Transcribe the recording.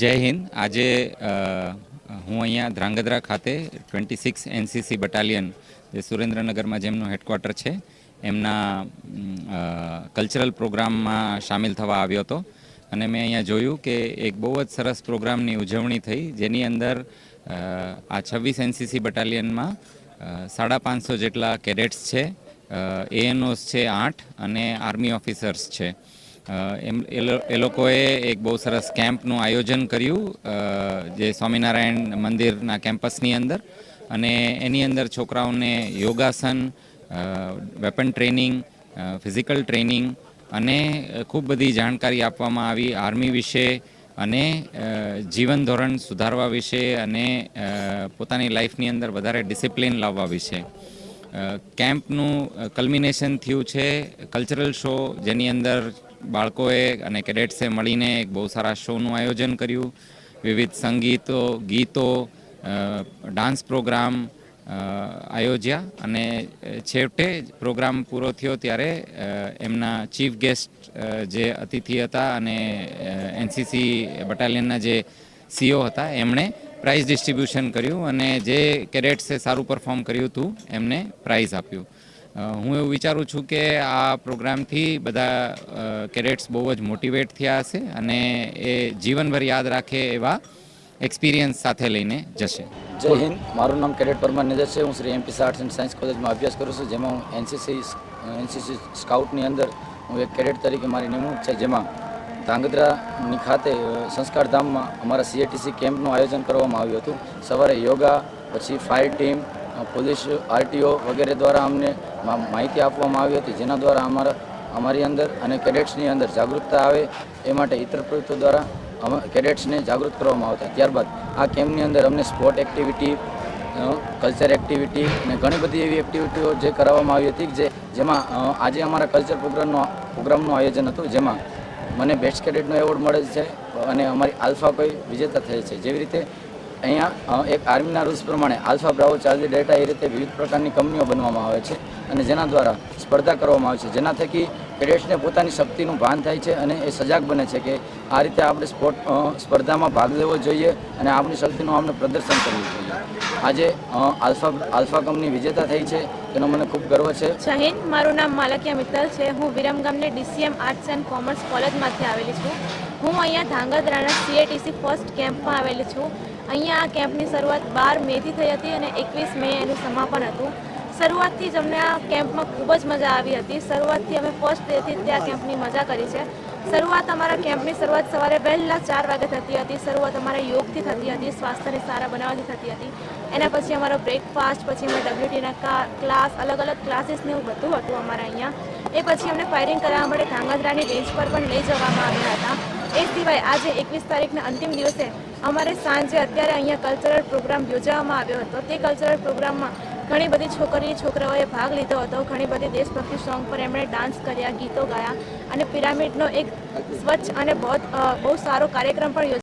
જય હિન્દ. આજે હું અહીંયા ધ્રાંગધ્રા ખાતે ટ્વેન્ટી સિક્સ એનસીસી બટાલિયન, જે સુરેન્દ્રનગરમાં જેમનું હેડક્વાર્ટર છે, એમના કલ્ચરલ પ્રોગ્રામમાં સામેલ થવા આવ્યો હતો. અને મેં અહીંયા જોયું કે એક બહુ જ સરસ પ્રોગ્રામની ઉજવણી થઈ, જેની અંદર આ છવ્વીસ એનસીસી બટાલિયનમાં સાડા પાંચસો જેટલા કેડેટ્સ છે એએનઓસ છે આઠ અને આર્મી ઓફિસર્સ છે. એમ, એ લોકોએ એક બહુ સરસ કેમ્પનું આયોજન કર્યું જે સ્વામિનારાયણ મંદિરના કેમ્પસની અંદર. અને એની અંદર છોકરાઓને યોગાસન વેપન ટ્રેનિંગ ફિઝિકલ ટ્રેનિંગ અને ખૂબ બધી જાણકારી આપવામાં આવી આર્મી વિશે અને જીવન ધોરણ સુધારવા વિશે અને પોતાની લાઈફની અંદર વધારે ડિસિપ્લિન લાવવા વિશે. કેમ્પનું કલ્મિનેશન થયું છે, કલ્ચરલ શો જેની અંદર બાળકોએ અને કેડેટ્સે મળીને એક બહુ સારા શોનું આયોજન કર્યું. વિવિધ સંગીતો, ગીતો ડાન્સ પ્રોગ્રામ આયોજ્યા અને છેવટે પ્રોગ્રામ પૂરો થયો ત્યારે એમના ચીફ ગેસ્ટ જે અતિથિ હતા અને એનસીસી બટાલિયનના જે સીઓ હતા, એમણે પ્રાઇઝ ડિસ્ટ્રીબ્યુશન કર્યું અને જે કેડેટ્સે સારું પરફોર્મ કર્યું હતું, એમને પ્રાઇઝ આપ્યું. હું એવું વિચારું છું કે આ પ્રોગ્રામથી બધા કેડેટ્સ બહુ જ મોટિવેટ થયા હશે અને એ જીવનભર યાદ રાખે એવા એક્સપિરિયન્સ સાથે લઈને જશે. જય હિન્દ. મારું નામ કેડેટ પરમાર નજર છે. હું Shri MP arts and science કોલેજમાં અભ્યાસ કરું છું. જેમાં હું એનસીસી એનસીસી સ્કાઉટની અંદર હું એક કેડેટ તરીકે મારી નિમણૂક છે. જેમાં ધાંગધ્રાની ખાતે સંસ્કારધામમાં સંસ્કાર ધામમાં અમારા સીએટીસી કેમ્પનું આયોજન કરવામાં આવ્યું હતું. સવારે યોગા પછી ફાયર ટીમ પોલીસ આરટીઓ વગેરે દ્વારા અમને માહિતી આપવામાં આવી હતી, જેના દ્વારા અમારા, અમારી અંદર અને કેડેટ્સની અંદર જાગૃતતા આવે એ માટે ઇતર પ્રવૃત્તિઓ દ્વારા અમે કેડેટ્સને જાગૃત કરવામાં આવતા. ત્યારબાદ આ કેમ્પની અંદર અમને સ્પોર્ટ એક્ટિવિટી કલ્ચર એક્ટિવિટી અને ઘણી બધી એવી એક્ટિવિટીઓ જે કરાવવામાં આવી હતી જે, જેમાં આજે અમારા કલ્ચર પ્રોગ્રામનો, પ્રોગ્રામનું આયોજન હતું, જેમાં મને બેસ્ટ કેડેટનો એવોર્ડ મળે છે અને અમારી આલ્ફા કોઈ વિજેતા થયેલ છે. જેવી રીતે અહીંયા એક આર્મીના રૂલ્સ પ્રમાણે આલ્ફા, બ્રાવો, ચાર્લી ડેટા એ રીતે વિવિધ પ્રકારની કંપનીઓ બનવામાં આવે છે અને જેના દ્વારા સ્પર્ધા કરવામાં આવે છે. જેના થકી કેડેટ્સને પોતાની શક્તિનું ભાન થાય છે અને એ સજાગ બને છે કે આ રીતે આપણે સ્પોર્ટ સ્પર્ધામાં ભાગ લેવો જોઈએ અને આપણી શક્તિનું આપણે પ્રદર્શન કરવું જોઈએ. આજે આલ્ફા આલ્ફા કંપની વિજેતા થઈ છે, તેનો મને ખૂબ ગર્વ છે. શહીન મારું નામ માલકિયા મિત્તલ છે. હું વિરમગામને ડીસીએમ આર્ટ્સ એન્ડ કોમર્સ કોલેજમાંથી આવેલી છું. હું અહીંયા ધાંગધ્રાના સીએટીસી ફર્સ્ટ કેમ્પમાં આવેલી છું. અહીંયા આ કેમ્પની શરૂઆત બાર મેથી થઈ હતી અને એકવીસ મે એનું સમાપન હતું. શરૂઆતથી જ અમને આ કેમ્પમાં ખૂબ જ મજા આવી હતી. શરૂઆતથી અમે ફર્સ્ટ ડેથી જ ત્યાં કેમ્પની મજા કરી છે. શરૂઆત અમારા કેમ્પની શરૂઆત સવારે વહેલા ચાર વાગે થતી હતી. શરૂઆત અમારા યોગથી થતી હતી, સ્વાસ્થ્યને સારા બનાવવાથી થતી હતી. એના પછી અમારો બ્રેકફાસ્ટ પછી અમે ડબ્લ્યુટીના ક્લાસ અલગ અલગ ક્લાસીસને એવું બધું હતું અમારા અહીંયા. એ પછી અમને ફાયરિંગ કરાવવા માટે ધાંગધ્રાની રેન્જ પર પણ લઈ જવામાં આવ્યા હતા. એ સિવાય આજે એકવીસ તારીખના અંતિમ દિવસે અમારે સાંજે અત્યારે અહીંયા કલ્ચરલ પ્રોગ્રામ યોજવામાં આવ્યો હતો. તે કલ્ચરલ પ્રોગ્રામમાં ઘણી બધી છોકરી છોકરાઓએ ભાગ લીધો હતો. ઘણી બધી દેશભક્તિ સોંગ પર એમણે ડાન્સ કર્યા, ગીતો ગાયા અને પિરામિડનો એક સ્વચ્છ અને બહુ બહુ સારો કાર્યક્રમ પણ યોજ